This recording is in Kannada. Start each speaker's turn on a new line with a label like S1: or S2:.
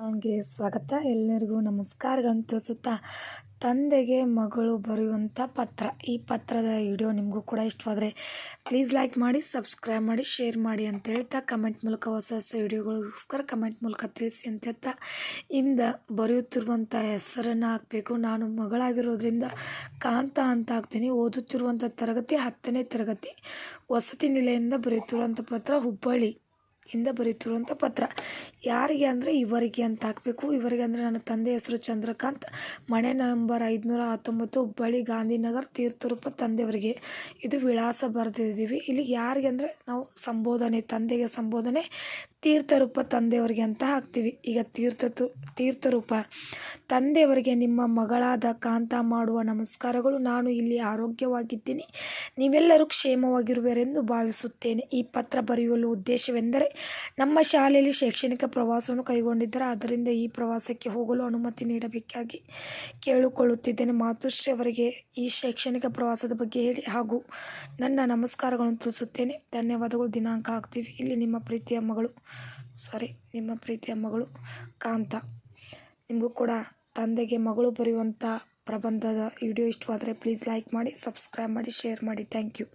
S1: ನನಗೆ ಸ್ವಾಗತ. ಎಲ್ಲರಿಗೂ ನಮಸ್ಕಾರಗಳನ್ನು ತಿಳಿಸುತ್ತಾ ತಂದೆಗೆ ಮಗಳು ಬರೆಯುವಂಥ ಪತ್ರ. ಈ ಪತ್ರದ ವಿಡಿಯೋ ನಿಮಗೂ ಕೂಡ ಇಷ್ಟವಾದರೆ ಪ್ಲೀಸ್ ಲೈಕ್ ಮಾಡಿ ಸಬ್ಸ್ಕ್ರೈಬ್ ಮಾಡಿ ಶೇರ್ ಮಾಡಿ ಅಂತ ಹೇಳ್ತಾ ಕಮೆಂಟ್ ಮೂಲಕ ಹೊಸ ಹೊಸ ವಿಡಿಯೋಗಳಿಗೋಸ್ಕರ ಕಮೆಂಟ್ ಮೂಲಕ ತಿಳಿಸಿ ಅಂತ ಹೇಳ್ತಾ ಇಂದ ಬರೆಯುತ್ತಿರುವಂಥ ಹೆಸರನ್ನು ಹಾಕಬೇಕು. ನಾನು ಮಗಳಾಗಿರೋದ್ರಿಂದ ಕಾಂತ ಅಂತ ಹಾಕ್ತೀನಿ. ಓದುತ್ತಿರುವಂಥ ತರಗತಿ ಹತ್ತನೇ ತರಗತಿ ವಸತಿ ನಿಲಯದಿಂದ ಬರೆಯುತ್ತಿರುವಂಥ ಪತ್ರ ಹುಬ್ಬಳ್ಳಿ. ಇಂದ ಬರೀತಿರುವಂಥ ಪತ್ರ. ಯಾರಿಗೆ ಅಂದರೆ ಇವರಿಗೆ ಅಂತ ಹಾಕಬೇಕು. ಇವರಿಗೆ ಅಂದರೆ ನನ್ನ ತಂದೆ ಹೆಸರು ಚಂದ್ರಕಾಂತ್. ಮನೆ ನಂಬರ್ ಐದುನೂರ ಹತ್ತೊಂಬತ್ತು ಹುಬ್ಬಳ್ಳಿ ಗಾಂಧಿನಗರ್ ತೀರ್ಥರೂಪ ತಂದೆಯವರಿಗೆ. ಇದು ವಿಳಾಸ ಬರೆದಿದ್ದೀವಿ. ಇಲ್ಲಿ ಯಾರಿಗೆ ಅಂದರೆ ನಾವು ಸಂಬೋಧನೆ, ತಂದೆಗೆ ಸಂಬೋಧನೆ ತೀರ್ಥರೂಪ ತಂದೆಯವರಿಗೆ ಅಂತ ಹಾಕ್ತೀವಿ. ಈಗ ತೀರ್ಥ ತೀರ್ಥರೂಪ. ತಂದೆಯವರಿಗೆ ನಿಮ್ಮ ಮಗಳಾದ ಕಾಂತ ಮಾಡುವ ನಮಸ್ಕಾರಗಳು. ನಾನು ಇಲ್ಲಿ ಆರೋಗ್ಯವಾಗಿದ್ದೀನಿ. ನೀವೆಲ್ಲರೂ ಕ್ಷೇಮವಾಗಿರುವರೆಂದು ಭಾವಿಸುತ್ತೇನೆ. ಈ ಪತ್ರ ಬರೆಯಲು ಉದ್ದೇಶವೆಂದರೆ, ನಮ್ಮ ಶಾಲೆಯಲ್ಲಿ ಶೈಕ್ಷಣಿಕ ಪ್ರವಾಸವನ್ನು ಕೈಗೊಂಡಿದ್ದರೆ ಆದ್ದರಿಂದ ಈ ಪ್ರವಾಸಕ್ಕೆ ಹೋಗಲು ಅನುಮತಿ ನೀಡಬೇಕಾಗಿ ಕೇಳಿಕೊಳ್ಳುತ್ತಿದ್ದೇನೆ. ಮಾತುಶ್ರೀ ಅವರಿಗೆ ಈ ಶೈಕ್ಷಣಿಕ ಪ್ರವಾಸದ ಬಗ್ಗೆ ಹೇಳಿ ಹಾಗೂ ನನ್ನ ನಮಸ್ಕಾರಗಳನ್ನು ತಿಳಿಸುತ್ತೇನೆ. ಧನ್ಯವಾದಗಳು. ದಿನಾಂಕ ಹಾಕ್ತೀವಿ. ಇಲ್ಲಿ ನಿಮ್ಮ ಪ್ರೀತಿಯ ಮಗಳು ಸಾರಿ, ನಿಮ್ಮ ಪ್ರೀತಿಯ ಮಗಳು ಕಾಂತ. ನಿಮಗೂ ಕೂಡ ತಂದೆಗೆ ಮಗಳು ಬರೆಯುವಂಥ ಪ್ರಬಂಧದ ವಿಡಿಯೋ ಇಷ್ಟವಾದರೆ ಪ್ಲೀಸ್ ಲೈಕ್ ಮಾಡಿ ಸಬ್ಸ್ಕ್ರೈಬ್ ಮಾಡಿ ಶೇರ್ ಮಾಡಿ. Thank you